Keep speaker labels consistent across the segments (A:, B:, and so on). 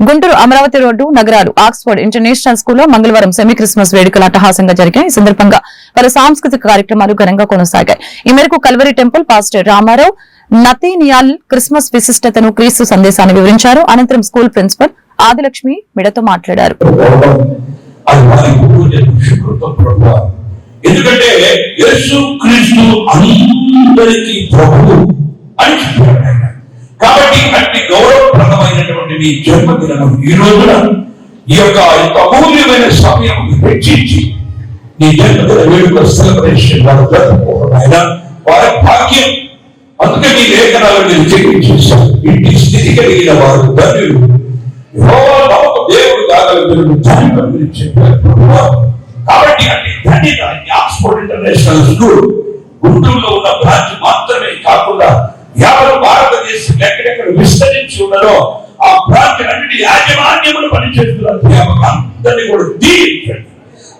A: Guntur Amaravati road నగరాలు Oxford international స్కూల్లో మంగళవారం సెమీ క్రిస్మస్ వేడుకలు అట్టహాసంగా జరిగాయి. ఈ సందర్భంగా పలు సాంస్కృతిక కార్యక్రమాలు ఘనంగా కొనసాగాయి. ఈ మేరకు Calvary temple pastor Ramarao Nathaniel Christmas విశిష్టతను క్రీస్తు సందేశాన్ని వివరించారు. అనంతరం స్కూల్ ప్రిన్సిపల్ ఆదిలక్ష్మి మిడతో మాట్లాడారు.
B: ఎందుకంటే కాబట్టి అట్టి గౌరవప్రదమైనటువంటి మీ జన్మదినం ఈ రోజున ఈ యొక్క ఇంత అమూల్యమైన సమయం హెచ్చించి నీ జన్మదిన వేడుక సెలబ్రేషన్ వారు జరుపుకోవడం. ఆయన వారి భాగ్యం. అందుకే నీ లేఖనాలు నేను చేయించేశారు ఇంటి స్థితి కలిగిన వారు ధన్యులు. దేవుడు కాగలరు ధన్యులు మీరు కాబట్టి అంటే ధన్యత ఆక్స్ఫోర్డ్ ఇంటర్నేషనల్ స్కూల్ గుంటూరులో ఉన్న బ్రాంచ్ ఉన్నదో ఆ బ్రాంచ్ యాజమాన్యములు పనిచేస్తున్నారు. అందరినీ కూడా దీవించండి.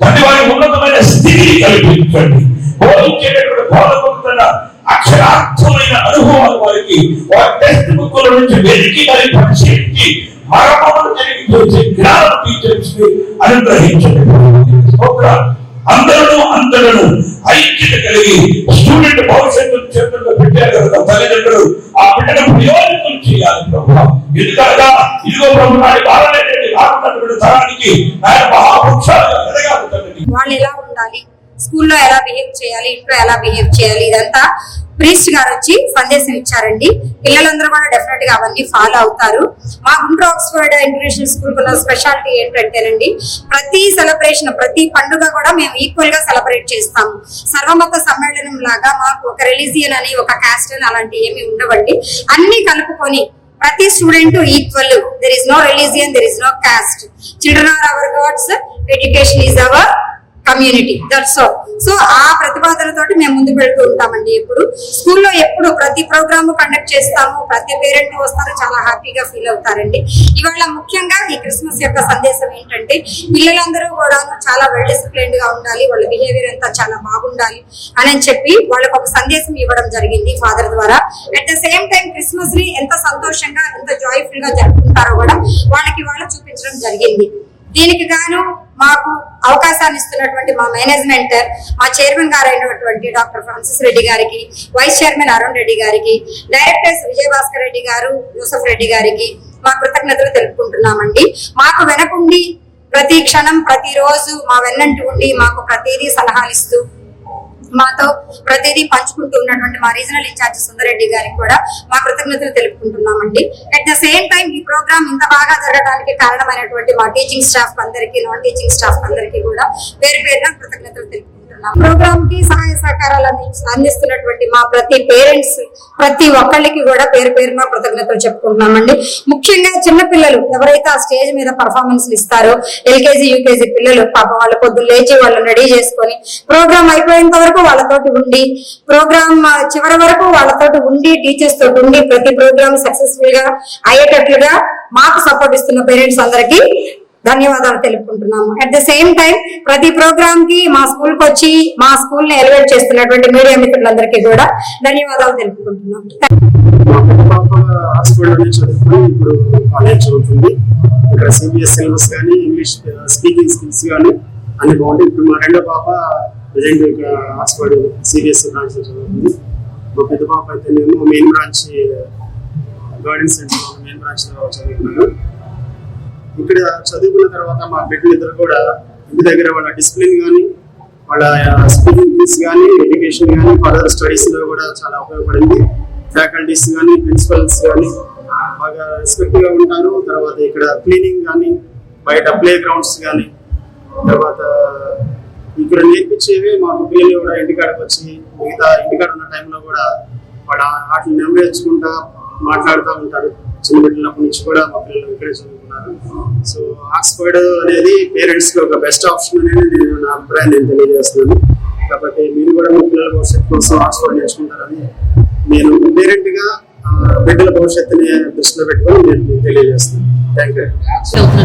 B: తండ్రి వారి ఉన్నతమైన స్థితిని కల్పించండి. బోధించేటటువంటి బోధకున్న అక్షరార్థమైన అనుభవాలు వారికి వారి టెక్స్ట్ బుక్ల నుంచి వెతికి మరి పరిశీలించి మరమములు జరిగి చూసే జ్ఞానం టీచర్స్ అనుగ్రహించండి. అందరూ అందరూ ఐక్యత కలిగి స్టూడెంట్ భవిష్యత్తు చేతుల్లో పెట్టారు కదా తల్లిదండ్రులు. ఆ బిడ్డను ప్రయోజనం చేయాలి ప్రభు. ఎందుకనగా ఇదిగో ప్రభు బాలనేటువంటి రానున్నటువంటి తరానికి ఆయన మహావృక్షాలుగా ఎదగాలి తండ్రి
C: వాళ్ళు ఎలా ఉండాలి? స్కూల్లో ఎలా బిహేవ్ చేయాలి? ఇంట్లో ఎలా బిహేవ్ చేయాలి? ఇదంతా ప్రీస్ట్ గారు వచ్చి సందేశం ఇచ్చారండి. పిల్లలందరూ కూడా డెఫినెట్గా అవన్నీ ఫాలో అవుతారు. మా గుంటూరు ఆక్స్ఫర్డ్ ఇంటర్నేషనల్ స్కూల్ ఉన్న స్పెషాలిటీ ఏంటంటేనండి ప్రతి సెలబ్రేషన్ ప్రతి పండుగ కూడా మేము ఈక్వల్గా సెలబ్రేట్ చేస్తాము. సర్వమత సమ్మేళనం లాగా మాకు ఒక రిలీజియన్ అని ఒక కాస్ట్ అని అలాంటి ఏమి ఉండవండి. అన్ని కలుపుకొని ప్రతి student equal there is no religion there is no caste children are our gods education is our community that's all so ఆ ప్రతిపాదనతోటి మేము ముందుకు వెళ్తూ ఉంటామండి ఎప్పుడు. స్కూల్లో ఎప్పుడు ప్రతి ప్రోగ్రామ్ కండక్ట్ చేస్తాము ప్రతి పేరెంట్ వస్తారు చాలా హ్యాపీగా ఫీల్ అవుతారండి. ఇవాళ ముఖ్యంగా ఈ క్రిస్మస్ యొక్క సందేశం ఏంటంటే పిల్లలందరూ కూడా చాలా వెల్ డిసిప్లైన్డ్గా ఉండాలి వాళ్ళ బిహేవియర్ అంతా చాలా బాగుండాలి అని చెప్పి వాళ్ళకి ఒక సందేశం ఇవ్వడం జరిగింది ఫాదర్ ద్వారా. అట్ ద సేమ్ టైం క్రిస్మస్ని ఎంత సంతోషంగా ఎంత జాయ్ఫుల్గా జరుపుకుంటారో కూడా వాళ్ళకి వాళ్ళు చూపించడం జరిగింది. దీనికి గాను మాకు అవకాశాన్ని ఇస్తున్నటువంటి మా మేనేజ్మెంట్ మా చైర్మన్ గారు అయినటువంటి డాక్టర్ ఫ్రాన్సిస్ రెడ్డి గారికి వైస్ చైర్మన్ అరుణ్ రెడ్డి గారికి డైరెక్టర్స్ విజయభాస్కర్ రెడ్డి గారు యూసఫ్ రెడ్డి గారికి మా కృతజ్ఞతలు తెలుపుకుంటున్నామండి. మాకు వెనకుండి ప్రతి క్షణం ప్రతిరోజు మా వెన్నంటి ఉండి మాకు ప్రతిదీ సలహాలు ఇస్తూ మాతో ప్రతిదీ పంచుకుంటూ ఉన్నటువంటి మా రీజనల్ ఇన్ఛార్జ్ సుందరెడ్డి గారికి కూడా మా కృతజ్ఞతలు తెలుపుకుంటున్నామండి. అట్ ద సేమ్ టైం ఈ ప్రోగ్రామ్ ఇంత బాగా జరగడానికి కారణమైనటువంటి మా టీచింగ్ స్టాఫ్ అందరికీ నాన్ టీచింగ్ స్టాఫ్ అందరికీ కూడా పేరు పేరున కృతజ్ఞతలు తెలుపుకుంటున్నాం ప్రోగ్రామ్కి సహాయ సహకారాలు అందిస్తున్నటువంటి మా ప్రతి పేరెంట్స్ ప్రతి ఒక్కళ్ళకి కూడా పేరు పేరున కృతజ్ఞతలు చెప్పుకుంటున్నామండి. ముఖ్యంగా చిన్న పిల్లలు ఎవరైతే ఆ స్టేజ్ మీద పర్ఫార్మెన్స్ ఇస్తారో ఎల్కేజీ యూకేజీ పిల్లలు పాప వాళ్ళ పొద్దున్న లేచి వాళ్ళని రెడీ చేసుకొని ప్రోగ్రామ్ అయిపోయేంత వరకు వాళ్ళతోటి ఉండి ప్రోగ్రామ్ చివరి వరకు వాళ్ళతోటి ఉండి టీచర్స్ తోటి ఉండి ప్రతి ప్రోగ్రామ్ సక్సెస్ఫుల్గా అయ్యేటట్లుగా మాకు సపోర్ట్ ఇస్తున్న పేరెంట్స్ అందరికీ ధన్యవాదాలు తెలుపుకుంటున్నాము. అట్ ద సేమ్ టైం ప్రతి ప్రోగ్రామ్కి మా స్కూల్కి వచ్చి మా స్కూల్ని ఎలివేట్ చేస్తున్నటువంటి మీడియా మిత్రులందరికీ కూడా ధన్యవాదాలు తెలుపుకుంటున్నాము.
D: మా పెద్ద పాప హాస్పిటల్లోనే ఇప్పుడు కాలేజ్ చదువుతుంది ఇక్కడ సిబిఎస్ సిలబస్ కానీ ఇంగ్లీష్ స్పీకింగ్ స్కిల్స్ కానీ అన్ని బాగుంటాయి. ఇప్పుడు మా రెండో పాప ప్రజెంట్ ఇక్కడ హాస్పిటల్ సిబిఎస్ బ్రాంచ్ చదువుతుంది. మా పెద్ద పాప అయితేనేమో main branch garden centre main branch చదువుతున్నాను ఇక్కడ చదువుకున్న తర్వాత మా బిడ్డలు ఇద్దరు కూడా ఇంటి దగ్గర వాళ్ళ డిసిప్లిన్ కానీ వాళ్ళ స్పీకింగ్ స్కిల్స్ కానీ ఎడ్యుకేషన్ కానీ ఫర్దర్ స్టడీస్లో కూడా చాలా ఉపయోగపడింది. ఫ్యాకల్టీస్ కానీ ప్రిన్సిపల్స్ కానీ బాగా రెస్పెక్ట్గా ఉంటారు. తర్వాత ఇక్కడ క్లీనింగ్ కానీ బయట ప్లే గ్రౌండ్స్ కానీ తర్వాత ఇక్కడ నేర్పించేవి మా పిల్లలు కూడా ఇంటికాడకి వచ్చి మిగతా ఇంటికాడ ఉన్న టైంలో కూడా వాళ్ళ వాటిని నెమ్మదించుకుంటా మాట్లాడుతూ ఉంటారు. చిన్న బిడ్డలప్పటి నుంచి కూడా మా పిల్లలు ఇక్కడే చదువుకున్నారు. సో ఆక్స్ఫర్డ్ అనేది పేరెంట్స్కి ఒక బెస్ట్ ఆప్షన్ అనేది నేను నా అభిప్రాయం నేను తెలియజేస్తున్నాను. కాబట్టి మీరు కూడా మీ పిల్లల భవిష్యత్తు కోసం ఆక్స్ఫర్డ్ నేర్చుకుంటారని నేను పేరెంట్గా బిడ్డల భవిష్యత్తుని దృష్టిలో పెట్టుకొని నేను మీకు తెలియజేస్తున్నాను. థ్యాంక్ యూ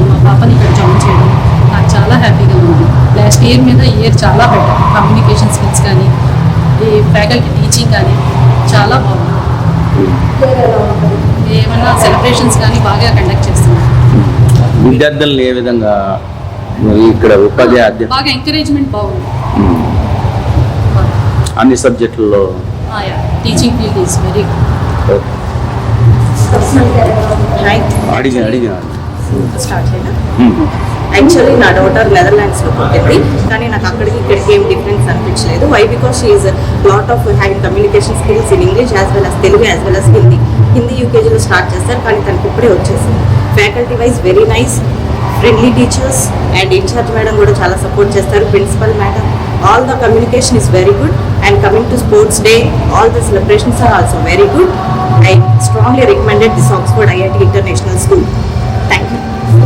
E: మా పాపని ఇక్కడ జాయిన్ చేయడం నాకు చాలా హ్యాపీగా ఉంది. లాస్ట్ ఇయర్ మీద ఇయర్ చాలా బెటర్ కమ్యూనికేషన్ స్కిల్స్ కానీ ఈ ఫ్యాకల్టీ టీచింగ్ కానీ చాలా బాగుంది. ఏమన్నా సెలబ్రేషన్స్ కానీ బాగా కండక్ట్ చేస్తున్నారు?
F: విద్యార్థులను ఏ విధంగా ఇక్కడ ఉపాధ్యాయ
E: బాగా ఎంకరేజ్మెంట్ బాగుంది.
F: అన్ని సబ్జెక్టుల్లో?
E: టీచింగ్ ఫీల్డ్ ఈస్ వెరీ
F: అడిగి అడిగి
G: స్టార్ట్ చేయనా యాక్చువల్లీ నా డాటర్ నెదర్లాండ్స్లో పుట్టింది. కానీ నాకు అక్కడికి ఇక్కడికి ఏం డిఫరెన్స్ అనిపించలేదు. Why because she is lot of hand communication skills in English as well as Telugu as well as Hindi Hindi యూకేజీలో start చేస్తారు కానీ తనకి ఇప్పుడే వచ్చేసింది. Faculty wise very nice friendly teachers and incharge madam కూడా చాలా support చేస్తారు. Principal madam all the communication is very good and coming to sports day all the celebrations are also very good I strongly recommended this Oxford IIT international school thank you